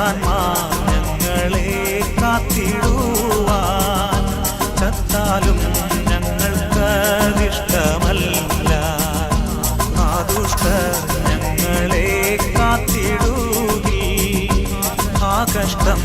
പടയാന്മാർ ഞങ്ങളെ കാത്തിടുവാൻ. ചത്താലും ഞങ്ങൾക്കതിഷ്ടമല്ല ആ ദുഷ്ടർ ഞങ്ങളെ കാത്തിടുകി ആ കഷ്ടം